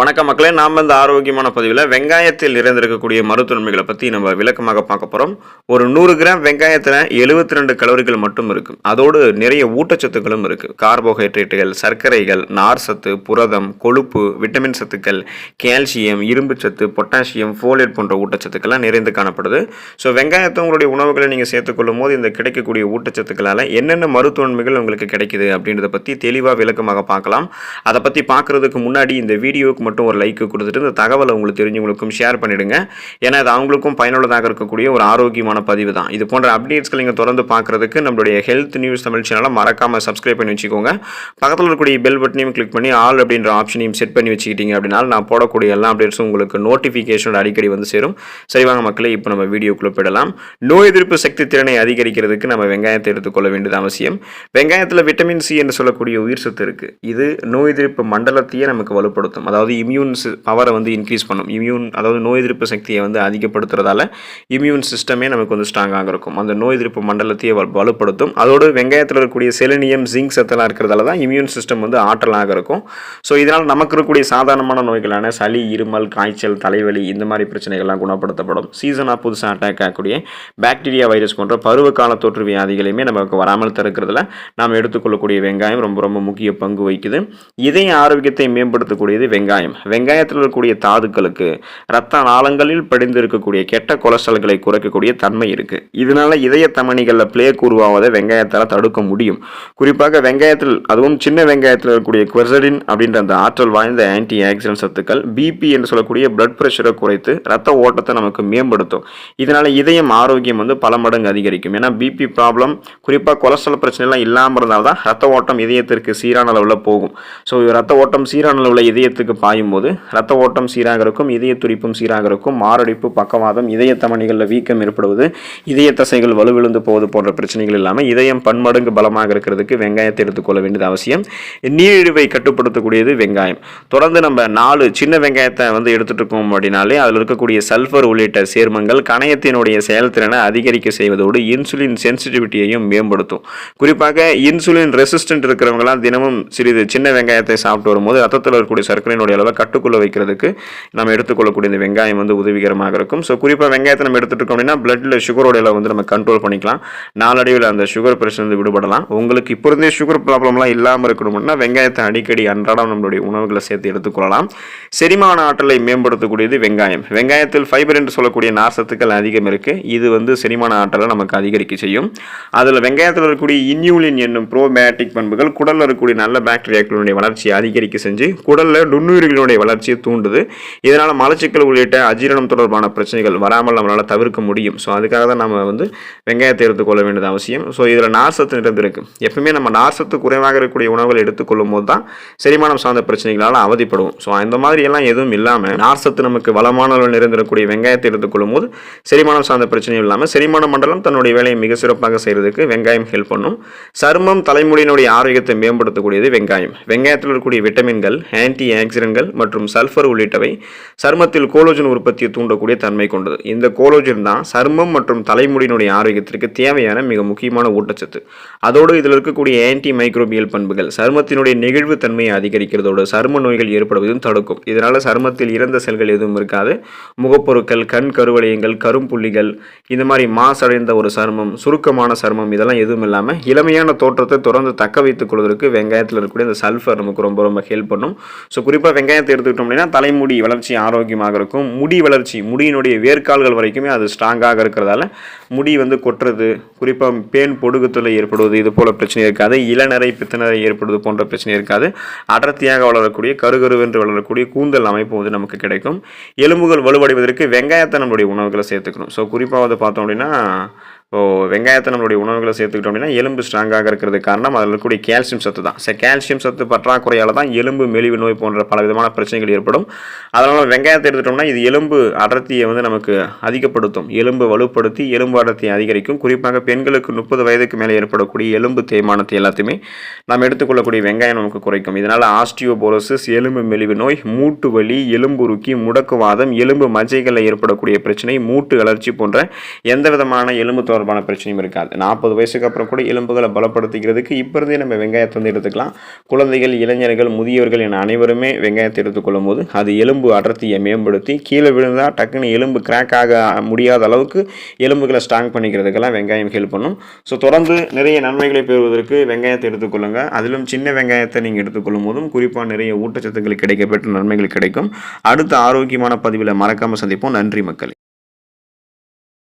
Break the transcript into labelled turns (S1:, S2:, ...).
S1: வணக்கம் மக்களே நாம் இந்த ஆரோக்கியமான பதிவில் வெங்காயத்தில் நிறைந்திருக்கக்கூடிய மருத்துவன்மைகளை பற்றி நம்ம விளக்கமாக பார்க்க போகிறோம் ஒரு நூறு கிராம் வெங்காயத்தில் எழுபத்தி ரெண்டு கலோரிகள் மட்டும் இருக்கும் அதோடு நிறைய ஊட்டச்சத்துக்களும் இருக்குது கார்போஹைட்ரேட்டுகள் சர்க்கரைகள் நார் சத்து புரதம் கொழுப்பு விட்டமின் சத்துக்கள் கால்சியம் இரும்பு சத்து பொட்டாசியம் ஃபோலேட் போன்ற ஊட்டச்சத்துக்கள்லாம் நிறைந்து காணப்படுது. ஸோ வெங்காயத்தை உங்களுடைய உணவுகளை நீங்கள் சேர்த்துக்கொள்ளும் போது இந்த கிடைக்கக்கூடிய ஊட்டச்சத்துக்களால் என்னென்ன மருத்துவன்மைகள் உங்களுக்கு கிடைக்குது அப்படின்றத பற்றி தெளிவாக விளக்கமாக பார்க்கலாம். அதை பற்றி பார்க்குறதுக்கு முன்னாடி இந்த வீடியோவுக்கு மட்டும் ஒரு லைக் கொடுத்துட்டு இந்த தகவலை உங்களுக்கு தெரிஞ்சவங்களுக்கும் ஷேர் பண்ணிடுங்க. ஏன்னா இது அவங்களுக்கும் பயனுள்ளதாக இருக்கக்கூடிய ஒரு ஆரோக்கியமான பதிவு தான். இது போன்ற அப்டேட்ஸ்களை நீங்கள் தொடர்ந்து பார்க்குறதுக்கு நம்மளுடைய ஹெல்த் நியூஸ் தமிழ் சேனலை மறக்காமல் சப்ஸ்கிரைப் பண்ணி வச்சுக்கோங்க. பக்கத்தில் இருக்கக்கூடிய பெல் பட்டனையும் கிளிக் பண்ணி ஆல் அப்படின்ற ஆப்ஷனையும் செட் பண்ணி வச்சுக்கிட்டீங்க அப்படின்னா நான் போடக்கூடிய எல்லா அப்டேட்ஸும் உங்களுக்கு நோட்டிஃபிகேஷன் அடிக்கடி வந்து சேரும். சரி வாங்க மக்களே இப்போ நம்ம வீடியோக்குள்ளே போயிடலாம். நோய் எதிர்ப்பு சக்தி திறனை அதிகரிக்கிறதுக்கு நம்ம வெங்காயத்தை எடுத்துக்கொள்ள வேண்டியது அவசியம். வெங்காயத்தில் விட்டமின் சி என்று சொல்லக்கூடிய உயிர் சத்து இருக்குது இது நோய் எதிர்ப்பு மண்டலத்தையே நமக்கு வலுப்படுத்தும். அதாவது இம்யூன் பவரை வந்து இன்க்ரீஸ் பண்ணும். இம்யூன் அதாவது நோய் எதிர்ப்பு சக்தியை வந்து அதிகப்படுத்துறதால இம்யூன் சிஸ்டமே நமக்கு வந்து ஸ்ட்ராங்காக இருக்கும். அந்த நோய் எதிர்ப்பு மண்டலத்தையே வலுப்படுத்தும். அதோடு வெங்காயத்தில் இருக்கக்கூடிய செலினியம் ஜிங்க் சத்தெல்லாம் இருக்கிறதால தான் இம்யூன் சிஸ்டம் வந்து ஆற்றலாக இருக்கும். ஸோ இதனால் நமக்கு இருக்கக்கூடிய சாதாரணமான நோய்களான சளி இருமல் காய்ச்சல் தலைவலி இந்த மாதிரி பிரச்சனைகள்லாம் குணப்படுத்தப்படும். சீசனாக புதுசாக அட்டாக் ஆகக்கூடிய பாக்டீரியா வைரஸ் போன்ற பருவகால தொற்று வியாதிகளையுமே நமக்கு வராமல் தடுக்கிறதுல நாம் எடுத்துக்கொள்ளக்கூடிய வெங்காயம் ரொம்ப ரொம்ப முக்கிய பங்கு வகிக்குது. இதய ஆரோக்கியத்தை மேம்படுத்தக்கூடியது வெங்காயம். வெங்காயத்தில் இருக்கக்கூடிய தாதுக்களுக்கு இரத்த நாளங்களில் படிந்து இருக்கக்கூடிய கெட்ட கொலஸ்ட்ரால்களை குறைக்கக்கூடிய தன்மை இருக்கு. இதனால இதய தமணிகளில் பிளேக் உருவாவதை வெங்காயத்தால் தடுக்க முடியும். குறிப்பாக வெங்காயத்தில் அதுவும் சின்ன வெங்காயத்தில் இருக்கக்கூடிய குவெர்சடின் அப்படின்ற அந்த ஆற்றல் வாய்ந்த ஆன்டி ஆக்சிடென்ட் சத்துக்கள் பிபி என்று சொல்லக்கூடிய பிளட் ப்ரெஷரை குறைத்து ரத்த ஓட்டத்தை நமக்கு மேம்படுத்தும். இதனால இதயம் ஆரோக்கியம் வந்து பல மடங்கு அதிகரிக்கும். ஏன்னா பிபி ப்ராப்ளம் குறிப்பாக கொலஸ்ட்ரால் பிரச்சனைலாம் இல்லாமல் இருந்தால் தான் ரத்த ஓட்டம் இதயத்திற்கு சீரான அளவில் போகும். ஸோ ரத்த ஓட்டம் சீரான அளவில் இதயத்துக்கு பாயும் போது ரத்த ஓட்டம் சீராக இருக்கும் இதய துடிப்பும் சீராக இருக்கும் மாரடைப்பு பக்கவாதம் இதய தமணிகளில் வீக்கம் ஏற்படுவது இதய தசைகள் வலுவிழுந்து போவது போன்ற பிரச்சனைகள் இல்லாமல் இதயம் பன்மடங்கு பலமாக இருக்கிறதுக்கு வெங்காயத்தை எடுத்துக்கொள்ள வேண்டியது அவசியம். நீரிழிவை கட்டுப்படுத்தக்கூடியது வெங்காயம். தொடர்ந்து நம்ம நாலு சின்ன வெங்காயத்தை வந்து எடுத்துட்டு இருக்கோம் அப்படின்னாலே அதில் இருக்கக்கூடிய சல்ஃபர் உள்ளிட்ட சேர்மங்கள் கணையத்தினுடைய செயல்திறனை அதிகரிக்க செய்வதோடு இன்சுலின் சென்சிட்டிவிட்டியையும் மேம்படுத்தும். குறிப்பாக இன்சுலின் ரெசிஸ்டன்ட் இருக்கிறவங்களாம் தினமும் சிறிது சின்ன வெங்காயத்தை சாப்பிட்டு வரும்போது ரத்தத்தில் இருக்கக்கூடிய சர்க்கரையினுடைய அளவை கட்டுக்குள்ளே வைக்கிறதுக்கு நம்ம எடுத்துக்கொள்ளக்கூடிய இந்த வெங்காயம் வந்து உதவிகரமாக இருக்கும். ஸோ குறிப்பாக வெங்காயத்தை நம்ம எடுத்துகிட்டு இருக்கோம் அப்படின்னா பிளட்டில் சுகரோட அளவு வந்து நம்ம கண்ட்ரோல் பண்ணிக்கலாம். நாளடைவில் அந்த சுகர் பிரச்சனை வந்து விடுபடலாம். உங்களுக்கு இப்போ இருந்தே சுகர் ப்ராப்ளம்லாம் இல்லாமல் இருக்கணும்னா வெங்காயத்தை அடிக்கடி அன்றாடம் நம்மளுடைய உணவுகளை சேர்த்து எடுத்துக்கொள்ளலாம். செரிமான ஆற்றலை மேம்படுத்தக்கூடியது வெங்காயம். வெங்காயத்தில் ஃபைபர் என்று சொல்லக்கூடிய நார்சத்துக்கள் அதிகம் இருக்கு. இது வந்து செரிமான ஆற்றலை நமக்கு அதிகரிக்க செய்யும். அதில் வெங்காயத்தில் இருக்கக்கூடிய இன்யூலின் என்னும் ப்ரோபயாட்டிக் பண்புகள் குடலில் இருக்கக்கூடிய நல்ல பாக்டீரியாக்களுடைய வளர்ச்சியை அதிகரிக்க செஞ்சு குடலில் நுண்ணுயிர்களுடைய வளர்ச்சியை தூண்டுது. இதனால் மலச்சிக்கல் உள்ளிட்ட அஜீரணம் தொடர்பான பிரச்சனைகள் வராமல் நம்மளால் தவிர்க்க முடியும். ஸோ அதுக்காக தான் நம்ம வந்து வெங்காயத்தை எடுத்துக்கொள்ள வேண்டியது அவசியம். ஸோ இதில் நார்சத்து நிறைந்திருக்கு. எப்பவுமே நம்ம நார்சத்து குறைவாக இருக்கக்கூடிய உணவுகள் எடுத்துக்கொள்ளும் போது தான் செரிமானம் சார்ந்த பிரச்சனைகளால் அவதிப்படுவோம். ஸோ அந்த மாதிரி எல்லாம் எதுவும் இல்லாமல் நார்சத்து நமக்கு வளமான அளவில் நிறைந்திருக்கக்கூடிய வெங்காயத்தை எடுத்துக்கொள்ளும் போது செரிமானம் சார்ந்த பிரச்சனையும் இல்லாமல் செரிமான மண்டலம் தன்னுடைய வேலையை மிக சிறப்பாக செய்கிறதுக்கு வெங்காயம் ஹெல்ப் பண்ணும். சருமம் தலைமுடியினுடைய ஆரோக்கியத்தை மேம்படுத்தக்கூடியது வெங்காயம். வெங்காயத்தில் இருக்கக்கூடிய விட்டமின்கள் ஆன்டி ஆக்சிடென்ட்கள் மற்றும் சல்ஃபர் உள்ளிட்டவை சர்மத்தில் கோலோஜன் உற்பத்தியை தூண்டக்கூடிய தன்மை கொண்டது. இந்த கோலோஜன் தான் சர்மம் மற்றும் தலைமுடியினுடைய ஆரோக்கியத்திற்கு தேவையான மிக முக்கியமான ஊட்டச்சத்து. அதோடு இதில் இருக்கக்கூடிய ஆன்டி மைக்ரோபியல் பண்புகள் சருமத்தினுடைய நெகிழ்வு தன்மையை அதிகரிக்கிறதோடு சரும நோய்கள் ஏற்படுவதும் தடுக்கும். இதனால் சருமத்தில் இறந்த செல்கள் எதுவும் இருக்காது. முகப்பொருட்கள் கண் கருவளையங்கள் கரும்புள்ளிகள் இந்த மாதிரி மாசடைந்த ஒரு சருமம் சுருக்கமான சருமம் இதெல்லாம் எதுவும் இல்லாமல் இளமையான தோற்றத்தை தொடர்ந்து தக்க வைத்துக் கொள்வதற்கு வெங்காயத்தில் இருக்கக்கூடிய இந்த சல்ஃபர் நமக்கு ரொம்ப ரொம்ப ஹெல்ப் பண்ணும். ஸோ குறிப்பாக வெங்காயத்தை எடுத்துக்கிட்டோம் அப்படின்னா தலைமுடி வளர்ச்சி ஆரோக்கியமாக இருக்கும். முடி வளர்ச்சி முடியினுடைய வேர்க்கால்கள் வரைக்குமே அது ஸ்ட்ராங்காக இருக்கிறதால முடி வந்து கொட்டுறது குறிப்பாக பேன் பொடுகுத்தில் ஏற்படுவது இது போல பிரச்சனை இருக்காது. இளநரை பித்தநரை ஏற்படுவது போன்ற பிரச்சனை இருக்காது. அடர்த்தியாக வளரக்கூடிய கருகருவென்று வளரக்கூடிய கூந்தல் அமைப்பு வந்து நமக்கு கிடைக்கும். எலும்புகள் வலுவடைவதற்கு வெங்காயத்தை நம்மளுடைய உணவுகளை சேர்த்துக்கணும். ஸோ குறிப்பாக வந்து பார்த்தோம் அப்படின்னா இப்போ வெங்காயத்தை நம்மளுடைய உணவுகளை சேர்த்துக்கிட்டோம் அப்படின்னா எலும்பு ஸ்ட்ராங்காக இருக்கிறது காரணம் அதில் இருக்கக்கூடிய கால்சியம் சத்து தான். சரி கால்சியம் சத்து பற்றாக்குறையால் தான் எலும்பு மெலிவு நோய் போன்ற பல விதமான பிரச்சனைகள் ஏற்படும். அதனால் வெங்காயத்தை எடுத்துட்டோம்னா இது எலும்பு அடர்த்தியை வந்து நமக்கு அதிகப்படுத்தும். எலும்பு வலுப்படுத்தி எலும்பு அடர்த்தியை அதிகரிக்கும். குறிப்பாக பெண்களுக்கு முப்பது வயதுக்கு மேலே ஏற்படக்கூடிய எலும்பு தேய்மானத்தை எல்லாத்தையுமே நாம் எடுத்துக்கொள்ளக்கூடிய வெங்காயம் நமக்கு குறைக்கும். இதனால் ஆஸ்டியோபோரோசிஸ் எலும்பு மெலிவு நோய் மூட்டு வலி எலும்புருக்கி முடக்குவாதம் எலும்பு மஜைகளில் ஏற்படக்கூடிய பிரச்சனை மூட்டு அலர்ச்சி போன்ற எந்த விதமான எலும்பு தொடர்பான பிரச்சனையும் இருக்காது. நாற்பது வயசுக்கு அப்புறம் கூட எலும்புகளை பலப்படுத்திக்கிறதுக்கு இப்போ இருந்தே நம்ம வெங்காயத்தை வந்து எடுத்துக்கலாம். குழந்தைகள் இளைஞர்கள் முதியவர்கள் என அனைவருமே வெங்காயத்தை எடுத்துக்கொள்ளும் போது அது எலும்பு அடர்த்தியை மேம்படுத்தி கீழே விழுந்தால் டக்குன்னு எலும்பு கிராக் ஆக முடியாத அளவுக்கு எலும்புகளை ஸ்ட்ராங் பண்ணிக்கிறதுக்கெல்லாம் வெங்காயம் ஹெல்ப் பண்ணும். ஸோ தொடர்ந்து நிறைய நன்மைகளை பெறுவதற்கு வெங்காயத்தை எடுத்துக்கொள்ளுங்க அதிலும் சின்ன வெங்காயத்தை நீங்கள் எடுத்துக்கொள்ளும் போதும் குறிப்பாக நிறைய ஊட்டச்சத்துக்கள் கிடைக்கப்பெற்ற நன்மைகள் கிடைக்கும். அடுத்த ஆரோக்கியமான பதிவில் மறக்காமல் சந்திப்போம். நன்றி மக்களே.